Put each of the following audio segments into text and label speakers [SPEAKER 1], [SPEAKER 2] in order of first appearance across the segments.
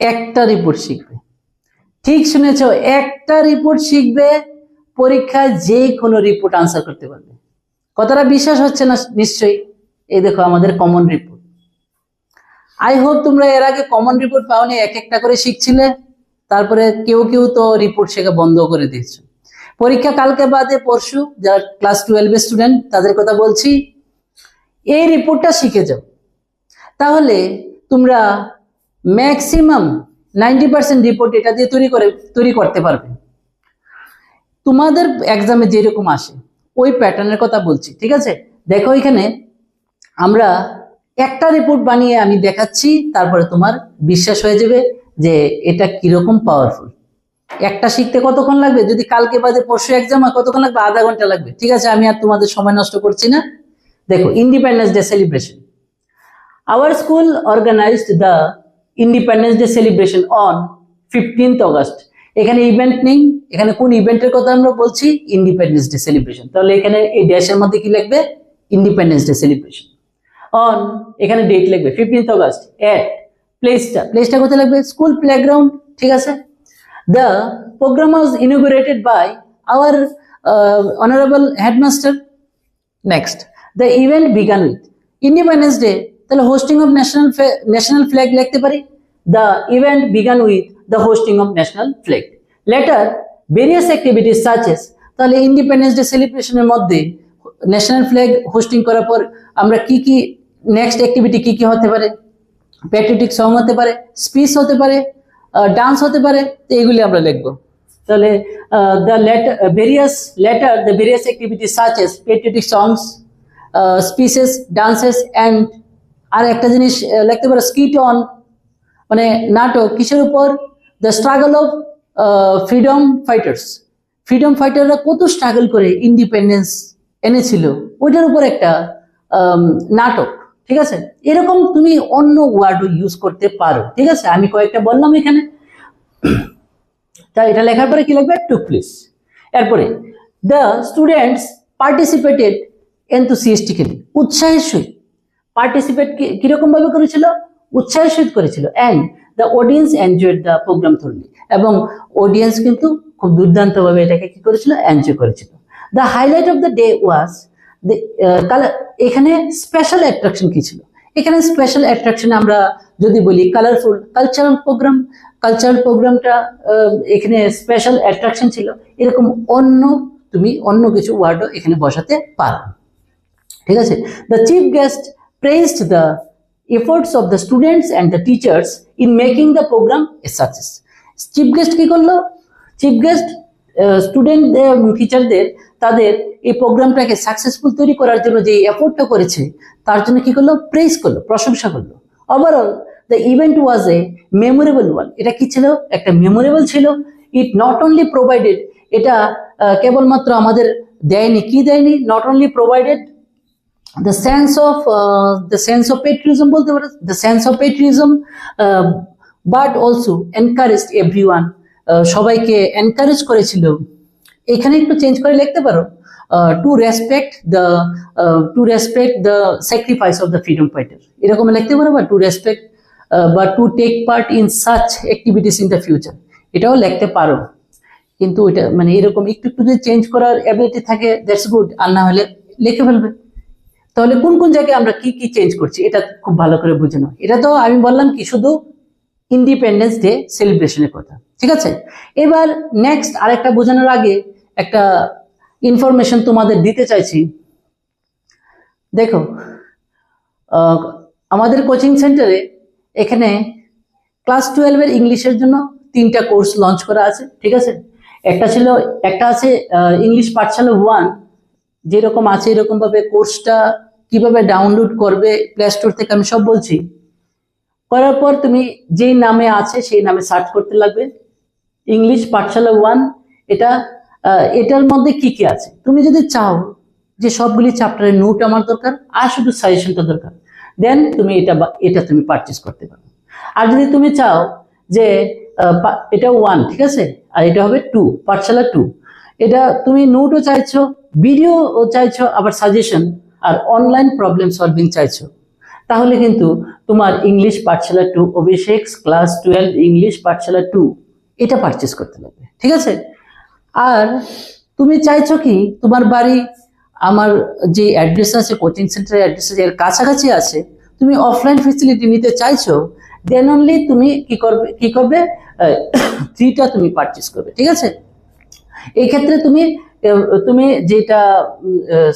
[SPEAKER 1] একটা রিপোর্ট শিখবে। ঠিক শুনেছ, একটা রিপোর্ট শিখবে, পরীক্ষায় যে কোনো রিপোর্ট আনসার করতে পারবে। কতটা বিশ্বাস হচ্ছে না? নিশ্চয়ই। এই দেখো, আমাদের কমন রিপোর্ট আই হোপ তোমরা এর আগে কমন রিপোর্ট পাওনি, এক একটা করে শিখছিলে, তারপরে কেউ কেউ তো রিপোর্ট শেখা বন্ধ করে দিয়েছ। পরীক্ষা কালকে বাদে পরশু, যারা ক্লাস টুয়েলভের স্টুডেন্ট তাদের কথা বলছি, এই রিপোর্টটা শিখে যাও। তাহলে তোমরা ম্যাক্সিমাম নাইনটি পার্সেন্ট রিপোর্ট এটা দিয়ে তৈরি করে, তৈরি করতে পারবে। তোমাদের এক্সামে যেরকম আসে, ওই প্যাটার্নের কথা বলছি, ঠিক আছে? দেখো এখানে আমরা একটা রিপোর্ট বানিয়ে আমি দেখাচ্ছি, তারপরে তোমার বিশ্বাস হয়ে যাবে যে এটা কীরকম পাওয়ারফুল একটা শিখতে কতক্ষণ লাগবে? যদি কালকে বাদে পরশু এক্সাম হয়, কতক্ষণ লাগবে? আধা ঘণ্টা লাগবে, ঠিক আছে? আমি আর তোমাদের সময় নষ্ট করছি না। দেখো independence day celebration our school organised the independence day celebration on fifteenth August এখানে ইভেন্ট নেই, এখানে কোন ইভেন্টের কথা আমরা বলছি? ইন্ডিপেন্ডেন্স ডে সেলিব্রেশন তাহলে এখানে এই ড্যাশের মধ্যে কি লিখবে? ইন্ডিপেন্ডেন্স ডে সেলিব্রেশন অন এখানে ডেট লিখবে ফিফটিন্থ অগস্ট এট প্লেসটা প্লেসটা কোথায় লাগবে স্কুল প্লেগ্রাউন্ড ঠিক আছে? The programme was inaugurated by our honourable headmaster next the event began with Independence Day তাহলে hoisting of national national flag লিখতে পারি। The event began with the hoisting of national flag later various activities such as তাহলে independence day সেলিব্রেশনের মধ্যে national flag hosting করার পর আমরা কি কি নেক্সট অ্যাক্টিভিটি কি কি হতে পারে? প্যাট্রিয়টিক সং হতে পারে স্পিচ হতে পারে ডান্স হতে পারে, তো এগুলি আমরা লিখব। তাহলে the later various later the various activities such as patriotic songs speeches dances and আর একটা জিনিস লিখতে পারো স্কিট অন মানে নাটক, কিসের উপর? The struggle of freedom fighters freedom ফাইটাররা কত স্ট্রাগল করে ইন্ডিপেন্ডেন্স এনেছিল? ওইটার উপর একটা নাটক, ঠিক আছে? এরকম তুমি অন্য ওয়ার্ডও ইউজ করতে পারো, ঠিক আছে? আমি কয়েকটা বললাম এখানে। তা এটা লেখার পরে কি লাগবে? টু প্লিজ এরপরে দ্য স্টুডেন্টস পার্টিসিপেটেড এনথুসিয়াস্টিক্যালি উৎসাহের সহিত। পার্টিসিপেট কীরকম ভাবে করেছিল? উৎসাহের সহিত করেছিল। And the audience enjoyed the programme thoroughly এবং অডিয়েন্স কিন্তু খুব দুর্দান্তভাবে এটাকে কি করেছিল? এনজয় করেছিল। The highlight of the day was colour এখানে স্পেশাল অ্যাট্রাকশন কি ছিল? এখানে স্পেশাল অ্যাট্রাকশন আমরা যদি বলি কালারফুল কালচারাল প্রোগ্রাম কালচারাল প্রোগ্রামটা এখানে স্পেশাল অ্যাট্রাকশন ছিল। এরকম অন্য, তুমি অন্য কিছু ওয়ার্ডও এখানে বসাতে পারো। ঠিক আছে? The chief guest praised the efforts of the students and the teachers in making the programme a success chief guest কি করল? চিফ গেস্ট স্টুডেন্টদের এবং টিচারদের তাদের এই প্রোগ্রামটাকে সাকসেসফুল তৈরি করার জন্য যে এফোর্টটা করেছে তার জন্য কি করল? প্রেস করল প্রশংসা করল। Overall the event was a memorable one এটা কি ছিল? একটা মেমোরেবল ছিল। ইট নট অনলি প্রোভাইডেড এটা আহ, কেবলমাত্র আমাদের দেয়নি। কি দেয়নি? Not only provided the sense of uh, the sense of patriotism বলতে পারো the sense of patriotism uh, but also encouraged everyone uh, সবাইকে এনকারেজ করেছিল। এখানে একটু চেঞ্জ করে লিখতে পারো to respect the to respect the sacrifice of the freedom fighter এরকম লিখতে পারো বা টু রেসপেক্ট বা to take part in such activities in the future এটাও লিখতে পারো। কিন্তু এটা মানে এরকম একটু একটু যদি চেঞ্জ করার অ্যাবিলিটি থাকে দ্যাটস গুড আর না হলে লিখে ফেলবে। তাহলে কোন কোন জায়গায় আমরা কি কি চেঞ্জ করছি? এটা খুব ভালো করে বুঝে নাও। এটা তো আমি বললাম কি, শুধু ইন্ডিপেন্ডেন্স ডে সেলিব্রেশনের কথা। ঠিক আছে? এবার নেক্সট আরেকটা বোঝানোর আগে একটা ইনফরমেশন তোমাদের দিতে চাইছি। দেখো আমাদের কোচিং সেন্টারে এখানে ক্লাস টুয়েলভের ইংলিশের জন্য তিনটা কোর্স লঞ্চ করা আছে। ঠিক আছে? একটা ছিল, একটা আছে ইংলিশ পাঠশালা ওয়ান যেরকম আছে এরকমভাবে কোর্সটা কীভাবে ডাউনলোড করবে প্লে স্টোর থেকে আমি সব বলছি। করার পর তুমি যেই নামে আছে, সেই নামে সার্চ করতে লাগবে। ইংলিশ পাঠশালা ওয়ান এটা এটার মধ্যে কি কি আছে? তুমি যদি চাও যে সবগুলি চ্যাপ্টারের নোট আমার দরকার, আর শুধু সাজেশনটা দরকার দেন তুমি এটা এটা তুমি পারচেস করতে পারো। আর যদি তুমি চাও যে এটা ওয়ান ঠিক আছে? আর এটা হবে টু পাঠশালা টু এটা তুমি নোটও চাইছো ভিডিও চাইছো, আবার সাজেশন আর অনলাইন প্রবলেম সলভিং চাইছো। তাহলে কিন্তু তোমার English Pathshala two Abhishek class twelve English Pathshala two এটা পারচেস করতে লাগবে, ঠিক আছে? আর তুমি চাইছো কি, তোমার বাড়ি, আমার যে অ্যাড্রেস আছে কোচিং সেন্টারের অ্যাড্রেস আছে, এর কাছাকাছি আছে, তুমি অফলাইন ফেসিলিটি নিতে চাইছো দেন অনলি তুমি কি করবে কি করবে? থ্রিটা তুমি পারচেস করবে, ঠিক আছে? এই ক্ষেত্রে তুমি তুমি যেটা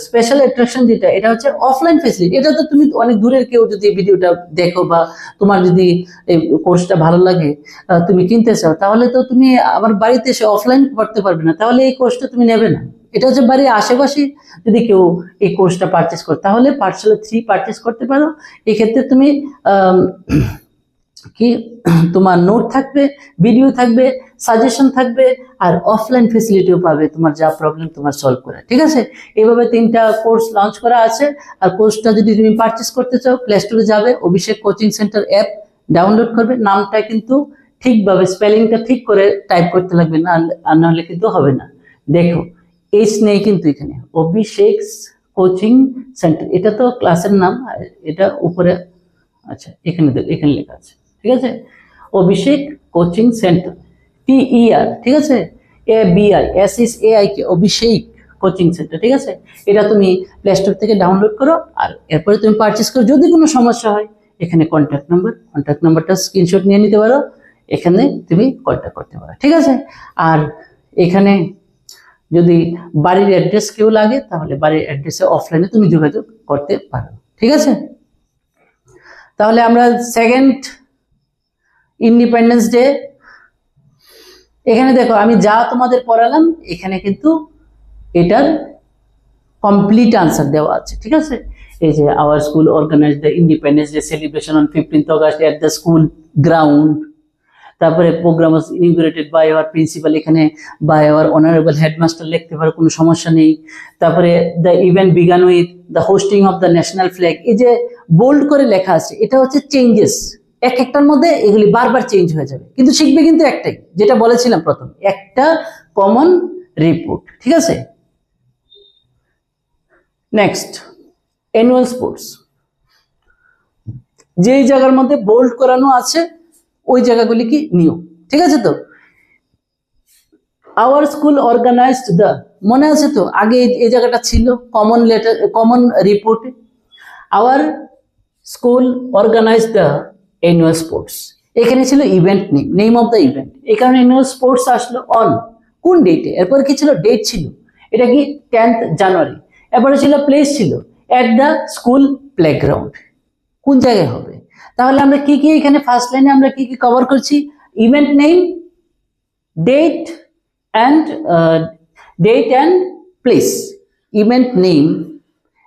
[SPEAKER 1] স্পেশাল অ্যাট্রাকশন যেটা, এটা হচ্ছে অফলাইন ফেসিলিটি এটা তো তুমি অনেক দূরের কেউ যদি ভিডিওটা দেখো বা তোমার যদি এই কোর্সটা ভালো লাগে তুমি কিনতে চাও, তাহলে তো তুমি আমার বাড়িতে এসে অফলাইন করতে পারবে না। তাহলে এই কোর্সটা তুমি নেবে না। এটা হচ্ছে বাড়ির আশেপাশে যদি কেউ এই কোর্সটা পারচেস করে, তাহলে পার্সেল থ্রি পারচেস করতে পারো। এক্ষেত্রে তুমি কি? তোমার নোট থাকবে ভিডিও থাকবে সাজেশন থাকবে, আর অফলাইন ফেসিলিটিও পাবে তোমার যা প্রবলেম তোমার সলভ করে, ঠিক আছে? এইভাবে তিনটা কোর্স লঞ্চ করা আছে, আর কোর্সটা যদি তুমি পারচেস করতে চাও প্লে স্টোরে যাবে, Abhishek coaching centre app download করবে, নামটা কিন্তু ঠিকভাবে স্পেলিংটা ঠিক করে টাইপ করতে লাগবে, না, আর নাহলে কিন্তু হবে না। দেখো এইচ নেই কিন্তু এখানে, অভিষেক কোচিং সেন্টার এটা তো ক্লাসের নাম এটা উপরে আচ্ছা এখানে দেখ, এখানে লেখা আছে। ঠিক আছে? অভিষেক কোচিং সেন্টার টিইআর ঠিক আছে? A B I S is A I K Abhishek coaching centre, ঠিক আছে? এটা তুমি প্লে স্টোর থেকে ডাউনলোড করো আর এরপরে তুমি পারচেস করো। যদি কোনো সমস্যা হয়, এখানে কন্ট্যাক্ট নাম্বার কন্ট্যাক্ট নাম্বারটা স্ক্রিনশট নিয়ে নিতে পারো। এখানে তুমি কন্ট্যাক্ট করতে পারো, ঠিক আছে? আর এখানে যদি বাড়ির অ্যাড্রেস কেউ লাগে, তাহলে বাড়ির অ্যাড্রেসে অফলাইনে তুমি যোগাযোগ করতে পারো, ঠিক আছে? তাহলে আমরা সেকেন্ড ইন্ডিপেন্ডেন্স ডে এখানে দেখো, আমি যা তোমাদের পড়ালাম, এখানে কিন্তু এটার কমপ্লিট আনসার দেওয়া আছে, ঠিক আছে? এই যে our school organise the independence day celebration on fifteenth August at the school ground তারপরে programme inaugurated by our principal এখানে বাই আওয়ার অনারেবল হেডমাস্টার লিখতে পারো, কোনো সমস্যা নেই। তারপরে the event began with the hoisting of the national flag এই যে বোল্ড করে লেখা আছে, এটা হচ্ছে চেঞ্জেস এক একটার মধ্যে এগুলি বারবার চেঞ্জ হয়ে যাবে। কিন্তু শিখবে কিন্তু একটাই, যেটা বলেছিলাম প্রথম, একটা কমন রিপোর্ট ঠিক আছে? নেক্সট অ্যানুয়াল স্পোর্টস যেই জায়গার মধ্যে বোল্ড করানো আছে, ওই জায়গাগুলি কি? নিউ ঠিক আছে তো? আওয়ার স্কুল অর্গানাইজড দ্য মনে আছে তো? আগে এই- জায়গাটা ছিল common letter common report our school organise the annual sports এখানে ছিল event name name of the event এই কারণে অ্যানুয়াল স্পোর্টস আসলো অন কোন ডেটে এরপর কি ছিল? ডেট ছিল। এটা কি? টেন্থ জানুয়ারি এরপরে ছিল প্লেস ছিল অ্যাট দ্য স্কুল প্লেগ্রাউন্ড কোন জায়গায় হবে? তাহলে আমরা কি কি এখানে ফার্স্ট লাইনে আমরা কি কি কভার করছি? Event name date and date and place event name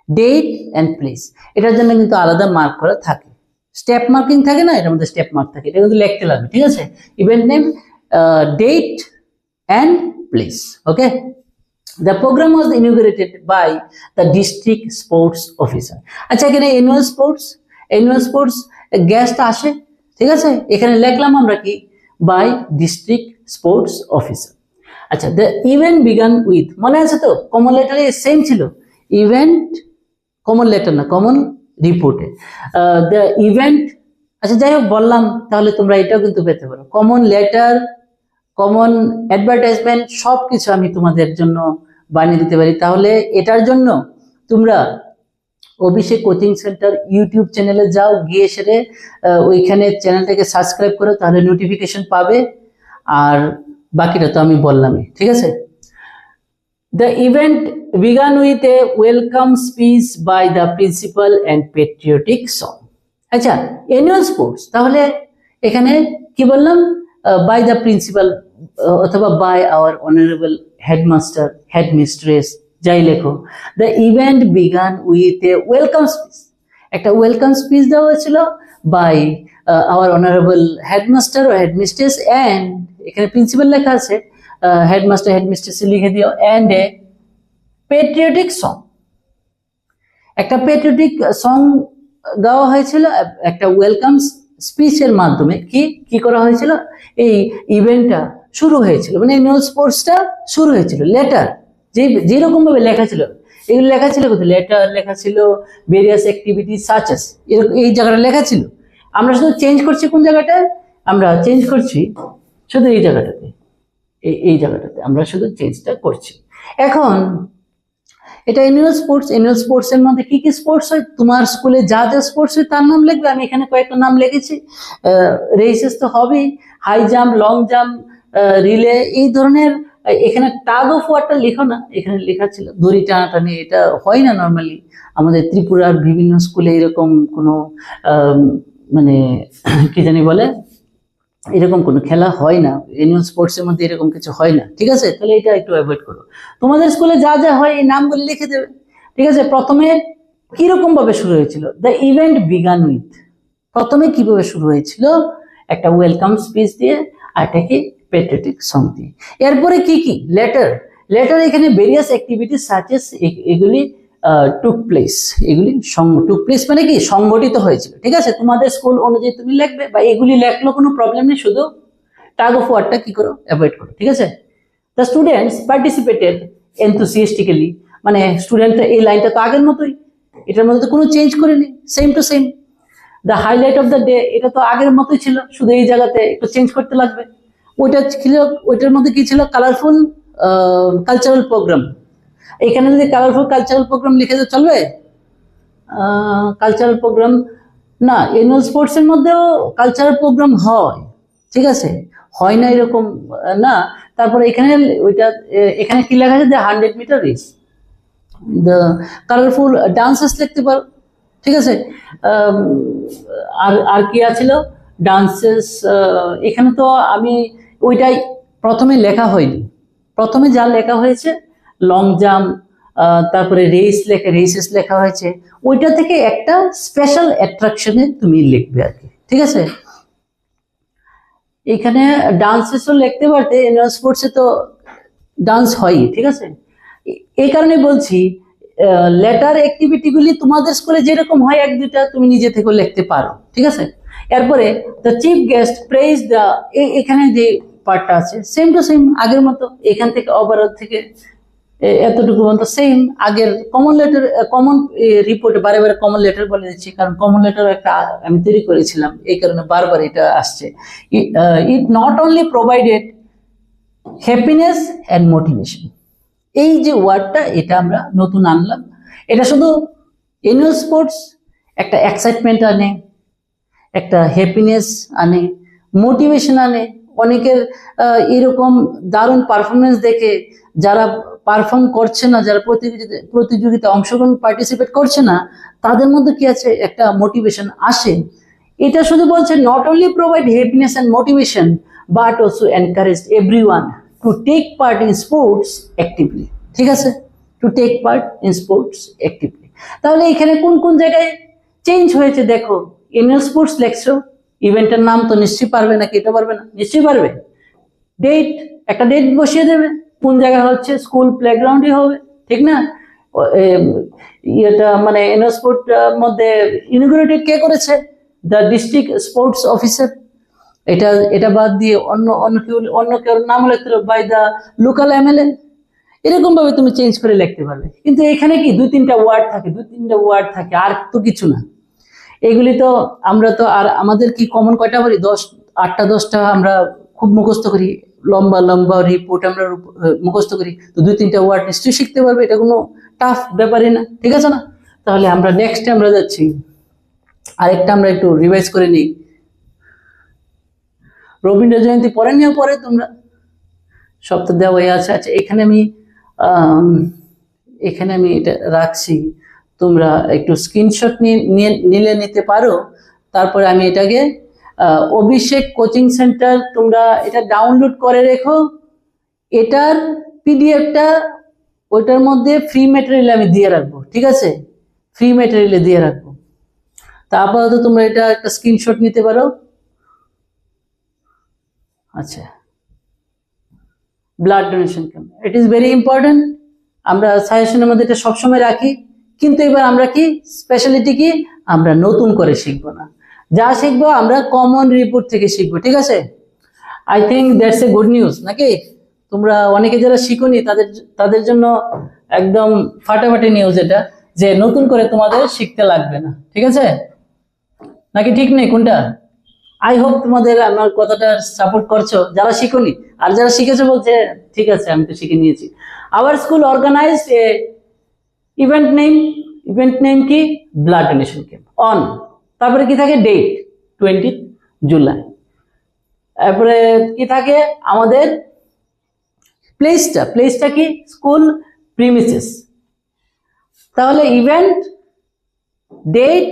[SPEAKER 1] date and place এটার জন্য কিন্তু আলাদা মার্ক করা থাকে। স্টেপ মার্কিং থাকে না এটার মধ্যে স্টেপ মার্ক থাকে, এটা কিন্তু লিখতে লাগবে, ঠিক আছে? Event name date and place okay the programme was inaugurated by the district sports officer আচ্ছা এখানে annual sports annual sports guest আসে, ঠিক আছে? এখানে লিখলাম আমরা কি? বাই ডিস্ট্রিক্ট স্পোর্টস অফিসার আচ্ছা দ্য ইভেন্ট বিগান উইথ মনে আছে তো? কমন লেটারে সেম ছিল। ইভেন্ট কমন লেটার না কমন রিপোর্টে দ্য ইভেন্ট আচ্ছা যাই হোক, বললাম, তাহলে তোমরা এটাও কিন্তু পেতে পারো। কমন লেটার কমন অ্যাডভার্টাইজমেন্ট সব কিছু আমি তোমাদের জন্য বানিয়ে দিতে পারি। তাহলে এটার জন্য তোমরা অভিষেক কোচিং সেন্টার ইউটিউব চ্যানেলে যাও, গিয়ে সেরে ওইখানে চ্যানেলটাকে সাবস্ক্রাইব করো, তাহলে নোটিফিকেশন পাবে। আর বাকিটা তো আমি বললামই, ঠিক আছে? The event began with a welcome speech by the principal and patriotic song. আচ্ছা অ্যানুয়াল স্পোর্টস, তাহলে এখানে কি বললাম? বাই দ্য প্রিন্সিপাল অথবা by our honourable headmaster headmistress যাই লেখো। The event began with a welcome speech. একটা ওয়েলকাম স্পিচ দেওয়া হয়েছিল বাই আওয়ার অনারেবল হেডমাস্টার ও হেডমিস্ট্রেস, অ্যান্ড এখানে প্রিন্সিপাল লেখা আছে হেডমাস্টার, হেডমিস্ট্রেস লিখে দিও, অ্যান্ড এ পেট্রিয়টিক সং। একটা পেট্রিয়টিক সং গাওয়া হয়েছিল, একটা ওয়েলকাম স্পিচের মাধ্যমে। কি কি করা হয়েছিল? এই ইভেন্টটা শুরু হয়েছিল মানে অ্যানুয়াল স্পোর্টসটা শুরু হয়েছিল লেটার যে যেরকম ভাবে লেখা ছিল। এগুলো লেখা ছিল কোথায়? লেটার লেখা ছিল ভেরিয়াস অ্যাক্টিভিটি এরকম এই জায়গাটা লেখা ছিল। আমরা শুধু চেঞ্জ করছি কোন জায়গাটায়? আমরা চেঞ্জ করছি শুধু এই জায়গাটাতে। এই এই জায়গাটাতে আমরা শুধু চেঞ্জটা করছি। এখন এটা অ্যানুয়াল স্পোর্টস অ্যানুয়াল স্পোর্টস এর মধ্যে কি কি স্পোর্টস হয়? তোমার স্কুলে যা যা স্পোর্টস হয় তার নাম লিখবে, আমি এখানে কয়েকটা নাম লিখেছি। রেসেস তো হবেই high jump long jump relay এই ধরনের এখানে টাগ অফ ওয়ারটা লেখো না, এখানে লেখা ছিল, দড়ি টানাটানি, এটা হয় না নর্মালি আমাদের ত্রিপুরার বিভিন্ন স্কুলে এরকম কোনো মানে কি জানি বলে? এরকম কোনো খেলা হয় না অ্যানুয়াল স্পোর্টসের মধ্যে এরকম কিছু হয় না, ঠিক আছে? তাহলে এটা একটু অ্যাভয়েড করো। তোমাদের স্কুলে যা যা হয়, এই নামগুলি লিখে দেবে, ঠিক আছে? প্রথমে কীরকম ভাবে শুরু হয়েছিল? দ্য ইভেন্ট বিগান উইথ প্রথমে কীভাবে শুরু হয়েছিল? একটা ওয়েলকাম স্পিচ দিয়ে আর একটা কি? পেট্রিয়টিক সং দিয়ে। এরপরে কি কি? লেটার লেটার এখানে ভেরিয়াস অ্যাক্টিভিটি সাচেস এগুলি টুক প্লেস এগুলি টুক প্লেস মানে কি? সংগঠিত হয়েছিল। ঠিক আছে? তোমাদের স্কুল অনুযায়ী তুমি লিখবে বা এগুলি লেখলেও কোনো প্রবলেম নেই, শুধু টাগ অফ ওয়ার্ডটা কি করো? অ্যাভয়েড করো। ঠিক আছে? দ্য স্টুডেন্টস পার্টিসিপেটেড এনথুসিয়াস্টিক্যালি মানে স্টুডেন্টরা এই লাইনটা তো আগের মতোই। এটার মধ্যে তো কোনো চেঞ্জ করেনি same to same the highlight of the day এটা তো আগের মতোই ছিল। শুধু এই জায়গাতে একটু চেঞ্জ করতে লাগবে। ওইটা ছিল, ওইটার মধ্যে কি ছিল? কালারফুল কালচারাল প্রোগ্রাম এখানে যদি কালারফুল কালচারাল প্রোগ্রাম লিখে তো চলবে? কালচারাল প্রোগ্রাম না অ্যানুয়াল স্পোর্টসের মধ্যেও কালচারাল প্রোগ্রাম হয়, ঠিক আছে? হয় না এরকম, না, তারপর এখানে ওইটা এখানে কি লেখা আছে? The hundred metre race the colourful dances লিখতে পারো, ঠিক আছে? আর আর কি আছিল? ডান্সেস এখানে তো আমি ওইটাই প্রথমে লেখা হয়নি। প্রথমে যা লেখা হয়েছে লং জাম্প তারপরে রেস লেখা রেসেস লেখা হয়েছে। ওইটা থেকে একটা স্পেশাল অ্যাট্রাকশনে তুমি লিখবে আর কি, ঠিক আছে? এখানে ডান্সেসও লিখতে পারতে স্পোর্টসে তো ডান্স হয়ই, ঠিক আছে? এই কারণে বলছি লেটার অ্যাক্টিভিটিগুলি তোমাদের স্কুলে যেরকম হয় এক দুইটা তুমি নিজে থেকেও লিখতে পারো, ঠিক আছে? এরপরে the chief guest praise the এখানে যে পার্টটা আছে সেম টু সেম আগের মতো, এখান থেকে ওভারঅল থেকে এতটুকু পর্যন্ত সেম আগের কমন লেটার কমন রিপোর্টে বারে বারে কমন লেটার বলে দিচ্ছি, কারণ কমন লেটার একটা আমি তৈরি করেছিলাম, এই কারণে বারবার এটা আসছে। It not only provided happiness and motivation এই যে ওয়ার্ডটা এটা আমরা নতুন আনলাম। এটা শুধু অ্যানুয়াল স্পোর্টস একটা এক্সাইটমেন্ট আনে, একটা হ্যাপিনেস আনে মোটিভেশন আনে। অনেকের এরকম দারুণ পারফরমেন্স দেখে যারা পারফর্ম করছে না, যারা প্রতিযোগিতা প্রতিযোগিতা অংশগ্রহণ পার্টিসিপেট করছে না, তাদের মধ্যে কি আছে? একটা মোটিভেশন আসে। এটা শুধু বলছে not only provide happiness and motivation but also encourage every one to take part in sports actively ঠিক আছে? To take part in sports actively তাহলে এখানে কোন কোন জায়গায় চেঞ্জ হয়েছে? দেখো এনুয়াল স্পোর্টস লেখছো ইভেন্টের নাম তো নিশ্চয়ই পারবে নাকি এটা পারবে না? নিশ্চয়ই পারবে। ডেট একটা ডেট বসিয়ে দেবে। কোন জায়গায় হচ্ছে? স্কুল প্লেগ্রাউন্ডে হবে, ঠিক না? ইয়েটা মানে এনও স্পোর্ট মধ্যে ইনগ্রেটেড কে করেছে? দ্য ডিস্ট্রিক্ট স্পোর্টস অফিসার এটা এটা বাদ দিয়ে অন্য অন্য কেউ অন্য কেউ নাম লিখতে বাই দ্য লোকাল এমএলএ এরকম ভাবে তুমি চেঞ্জ করে লিখতে পারবে। কিন্তু এখানে কি দুই তিনটা ওয়ার্ড থাকে, দুই তিনটা ওয়ার্ড থাকে, আর তো কিছু না। এগুলি তো আমরা তো আর আমাদের কি কমন কয়টা বলি? দশ, আটটা, দশটা আমরা খুব মুখস্থ করি। লম্বা লম্বা রিপোর্ট আমরা মুখস্থ করি। তো দুই, তিনটা ওয়ার্ড নিশ্চয়ই শিখতে পারবে, এটা কোনো টাফ ব্যাপারই না। ঠিক আছে না? তাহলে আমরা নেক্সট আমরা যাচ্ছি। আরেকটা আমরা একটু রিভাইজ করে নিই। রবীন্দ্র জয়ন্তী পরে নিয়েও পরে তোমরা। সব তো দেওয়াই আছে। আচ্ছা এখানে আমি এখানে আমি এটা রাখছি। তোমরা একটু স্ক্রিনশট নিয়ে, নিলে নিতে পারো। তারপরে আমি এটাকে অভিষেক কোচিং সেন্টার, তোমরা এটা ডাউনলোড করে রেখো। এটার পিডিএফটা ওইটার মধ্যে ফ্রি ম্যাটেরিয়াল আমি দিয়ে রাখব, ঠিক আছে? ফ্রি ম্যাটেরিয়ালে দিয়ে রাখব। তা আপাতত তোমরা এটা একটা স্ক্রিনশট নিতে পারো। আচ্ছা। Blood donation camp it is very important আমরা সাজেশনের মধ্যে এটা সবসময় রাখি। কিন্তু এবার আমরা কি? স্পেশালিটি কি? আমরা নতুন করে শিখব না। যা শিখব, আমরা কমন রিপোর্ট থেকে শিখব, ঠিক আছে? I think that's a good news নাকি? তোমরা অনেকে যারা শিখোনি, তাদের তাদের জন্য একদম ফাটাফাটি নিউজ এটা, যে নতুন করে তোমাদের শিখতে লাগবে না, ঠিক আছে? নাকি ঠিক নেই কোনটা? আই হোপ তোমাদের আমার কথাটা সাপোর্ট করছ, যারা শিখোনি, আর যারা শিখেছো বলছে, ঠিক আছে, আমি তো শিখে নিয়েছি। Our school organise a event name event name কি? ব্লাড ডোনেশন ক্যাম্প অন তারপরে কি থাকে ডেট টোয়েন্টি জুলাই তারপরে কি থাকে? আমাদের প্লেসটা প্লেসটা কি? স্কুল প্রিমিসেস তাহলে ইভেন্ট ডেট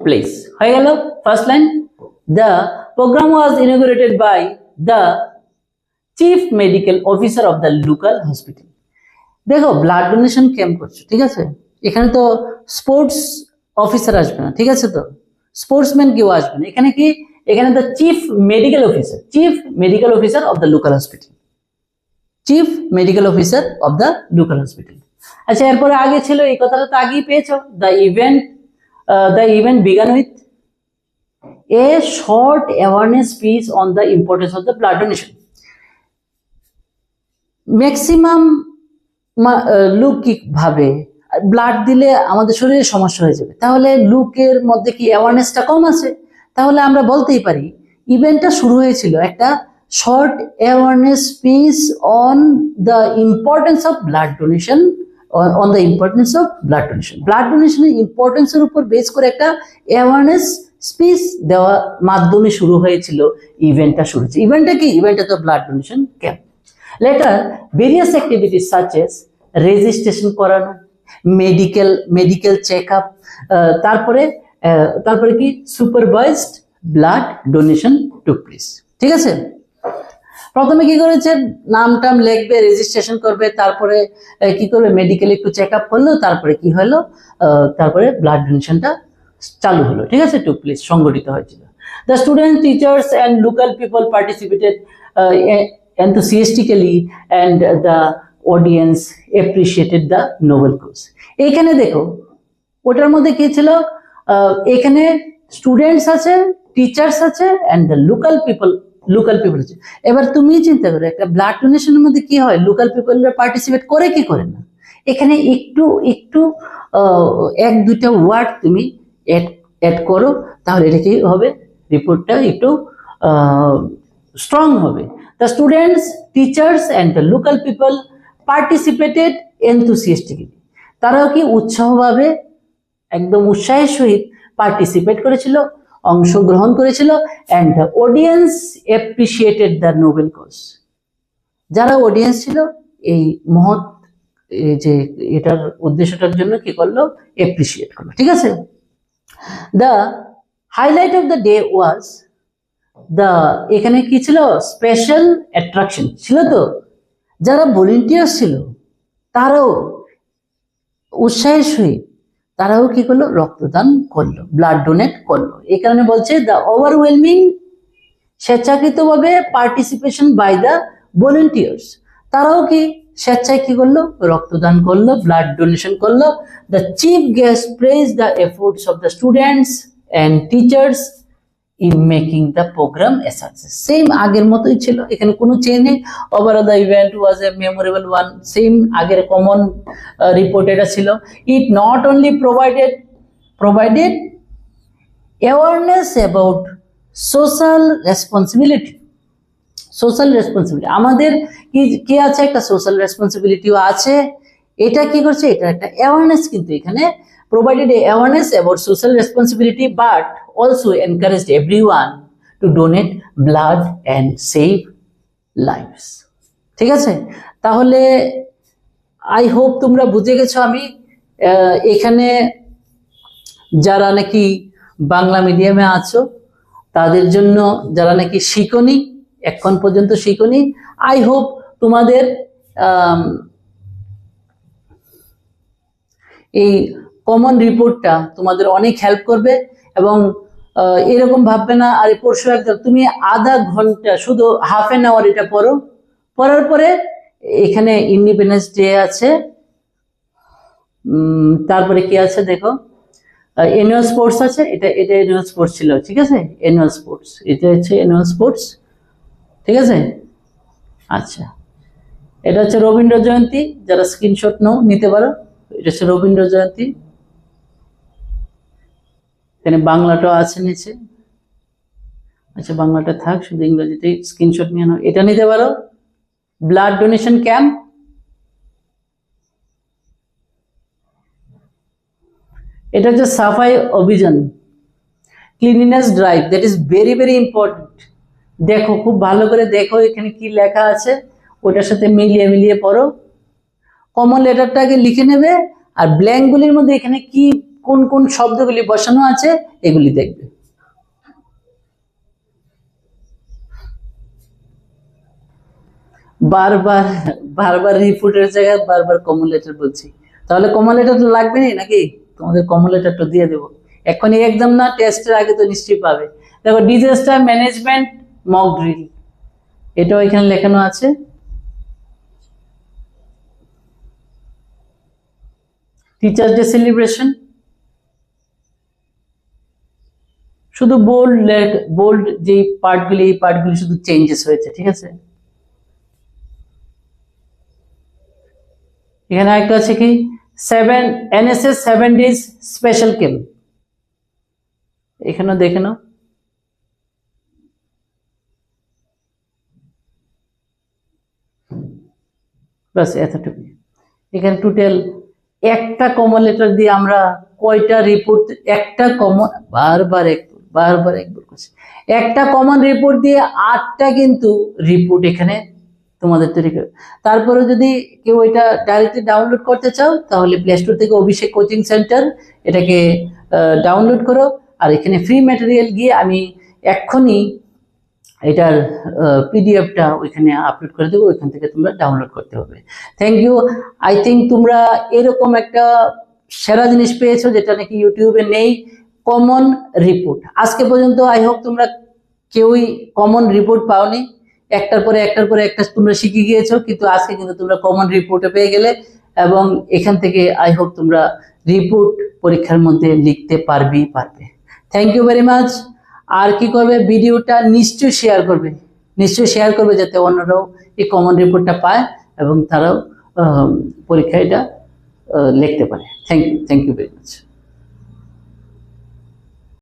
[SPEAKER 1] প্লেস হয়ে গেল first line the programme was inaugurated by the chief medical officer of the local hospital দেখো ব্লাড ডোনেশন ক্যাম্প করছ, ঠিক আছে? এখানে তো স্পোর্টস অফিসার আসবে না, ঠিক আছে তো? স্পোর্টসম্যান কেউ আসবে না। এখানে কি? এখানে the chief medical officer chief medical officer of the local hospital chief medical officer of the local hospital আচ্ছা এরপরে আগে ছিল, এই কথাটা তো আগেই পেয়েছ। The event the event began with a short awareness speech on the importance of the blood donation maximum look কি ভাবে ব্লাড দিলে আমাদের শরীরে সমস্যা হয়ে যাবে। তাহলে লুকের মধ্যে কি অ্যাওয়ারনেসটা কম আছে? তাহলে আমরা বলতেই পারি ইভেন্টটা শুরু হয়েছিল একটা short awareness speech on the importance of blood donation on the importance of blood donation blood ডোনেশনের ইম্পর্টেন্সের উপর বেস করে একটা অ্যাওয়ারনেস স্পিচ দেওয়ার মাধ্যমে শুরু হয়েছিল ইভেন্টটা শুরু হয়েছে ইভেন্টটা কি? ইভেন্টটা তো blood donation camp later various activities such as registration করানো মেডিকেল মেডিকেল চেক তারপরে তারপরে কি? Supervised blood donation to place ঠিক আছে? প্রথমে কি করেছে? নাম টাম লিখবে রেজিস্ট্রেশন করবে, তারপরে কি করবে? মেডিকেল একটু চেক আপ করল, তারপরে কি হলো? তারপরে ব্লাড ডোনেশনটা চালু হলো। ঠিক আছে? টু প্লিস সংগঠিত হয়েছিল। The student teachers and local people participated enthusiastically and the audience appreciated the noble cause এইখানে দেখো, ওটার মধ্যে কি ছিল? এখানে স্টুডেন্টস আছে টিচার্স আছে and the local people local people আছে। এবার তুমি চিন্তা করো, একটা ব্লাড ডোনেশনের মধ্যে কি হয়? লোকাল পিপলরা পার্টিসিপেট করে কি করে না? এখানে একটু একটু এক, দুইটা ওয়ার্ড তুমি অ্যাড অ্যাড করো, তাহলে এটা কি হবে? রিপোর্টটা একটু স্ট্রং হবে। The students teachers and the local people participated enthusiastically তারাও কি উৎসাহভাবে একদম উৎসাহের সহিত পার্টিসিপেট করেছিল, অংশগ্রহণ করেছিল and the audience appreciated the noble cause যারা অডিয়েন্স ছিল, এই মহৎ যে এটার উদ্দেশ্যটার জন্য কি করল? অ্যাপ্রিসিয়েট করল। ঠিক আছে? The highlight of the day was the এখানে কি ছিল? স্পেশাল অ্যাট্রাকশন ছিল তো? যারা ভলেন্টিয়ার্স ছিল, তারাও উৎসাহের সহিত তারাও কি করল? রক্তদান করল ব্লাড ডোনেট করল। এই কারণে বলছে দ্য ওভারওয়েলমিং স্বেচ্ছাকৃতভাবে পার্টিসিপেশন বাই দ্য ভলেন্টিয়ার্স তারাও কি স্বেচ্ছায় কি করল? রক্তদান করল ব্লাড ডোনেশন করল। The chief guest praise the efforts of the students and teachers in making the programme a success same আগের মতোই ছিল। এখানে কোনো চেঞ্জ নেই। Over the event was a memorable one same আগের কমন রিপোর্ট এটা ছিল। It not only provided provided awareness about social responsibility social responsibility আমাদের কি কি আছে? একটা সোশ্যাল রেসপন্সিবিলিটিও আছে। এটা কি করছে? এটা একটা অ্যাওয়ারনেস কিন্তু এখানে provided awareness about social responsibility but also encouraged everyone to donate blood and save lives ঠিক আছে তাহলে আই হোপ তোমরা বুঝে গেছো আমি এখানে যারা নাকি বাংলা মিডিয়ামে আছো তাদের জন্য যারা নাকি শিখনি এখন পর্যন্ত শিখনি আই হোপ তোমাদের এই কমন রিপোর্টটা তোমাদের অনেক হেল্প করবে এবং এরকম ভাববে না, আরে পরশু একদম, তুমি আধা ঘণ্টা, শুধু হাফ এন আওয়ার এটা পড়ো। পড়ার পরে এখানে ইন্ডিপেন্ডেন্স ডে আছে। তারপরে কি আছে দেখো? এনুয়াল স্পোর্টস আছে, এটা এটা এনুয়াল স্পোর্টস ছিল, ঠিক আছে? এনুয়াল স্পোর্টস এটা হচ্ছে এনুয়াল স্পোর্টস ঠিক আছে? আচ্ছা এটা হচ্ছে রবীন্দ্র জয়ন্তী, যারা স্ক্রিনশট নাও, নিতে পারো, এটা হচ্ছে রবীন্দ্র জয়ন্তী। এখানে বাংলাটাও আছে নিচে। আচ্ছা বাংলাটা থাক, শুধু ইংরেজিতে স্ক্রিনশট নিয়ে নাও। এটা নিতে পারো। ব্লাড ডোনেশন ক্যাম্প এটা হচ্ছে সাফাই অভিযান। Cleanliness drive that is very very important দেখো, খুব ভালো করে দেখো এখানে কি লেখা আছে। ওটার সাথে মিলিয়ে মিলিয়ে পড়ো। কমন লেটারটাকে লিখে নেবে, আর ব্ল্যাঙ্কগুলির মধ্যে এখানে কি কোন কোন শব্দগুলি বসানো আছে, এগুলি দেখবে। বারবার বারবার রিপোর্টের জায়গায় বারবার কমন লেটার বলছি। তাহলে কমন লেটার তো লাগবে নাকি? তোমাদের কমন লেটারটা দিয়ে দেবো। এখনই একদম না টেস্টের আগে তো নিশ্চয়ই পাবে। দেখো ডিজাস্টার ম্যানেজমেন্ট মক ড্রিল এটাও এখানে লেখানো আছে। টিচার্স ডে সেলিব্রেশন শুধু বোল্ড বোল্ড যে পার্টগুলি এই পার্টগুলি শুধু চেঞ্জেস হয়েছে, ঠিক আছে? এখানে একটা আছে কি? Seven NSS seven days special camp এখানেও দেখে নাও। বাস এতটুকু এখানে টোটাল একটা কমন লেটার দিয়ে আমরা কয়টা রিপোর্ট একটা কমন বারবার এক বারবার একবার করছি। একটা কমন রিপোর্ট দিয়ে আটটা কিন্তু রিপোর্ট এখানে তোমাদের তৈরি করে। তারপরে যদি কেউ এটা ডাইরেক্টলি ডাউনলোড করতে চাও, তাহলে প্লে স্টোর থেকে অভিষেক কোচিং সেন্টার এটাকে ডাউনলোড করো। আর এখানে ফ্রি ম্যাটেরিয়াল গিয়ে আমি এক্ষুনি এটার পিডিএফটা ওইখানে আপলোড করে দেবো, ওইখান থেকে তোমরা ডাউনলোড করতে হবে থ্যাংক ইউ আই থিঙ্ক তোমরা এরকম একটা সেরা জিনিস পেয়েছ যেটা নাকি ইউটিউবে নেই। কমন রিপোর্ট আজকে পর্যন্ত আই হোপ তোমরা কেউই কমন রিপোর্ট পাওনি। একটার পরে একটার পরে একটা তোমরা শিখে গিয়েছো, কিন্তু আজকে কিন্তু তোমরা কমন রিপোর্টে পেয়ে গেলে এবং এখান থেকে আই হোপ তোমরা রিপোর্ট পরীক্ষার মধ্যে লিখতে পারবেই পারবে। থ্যাংক ইউ ভেরি মাচ আর কি করবে? ভিডিওটা নিশ্চয়ই শেয়ার করবে। নিশ্চয়ই শেয়ার করবে যাতে অন্যরাও এই কমন রিপোর্টটা পায় এবং তারাও পরীক্ষা এটা লিখতে পারে। Thank you thank you very much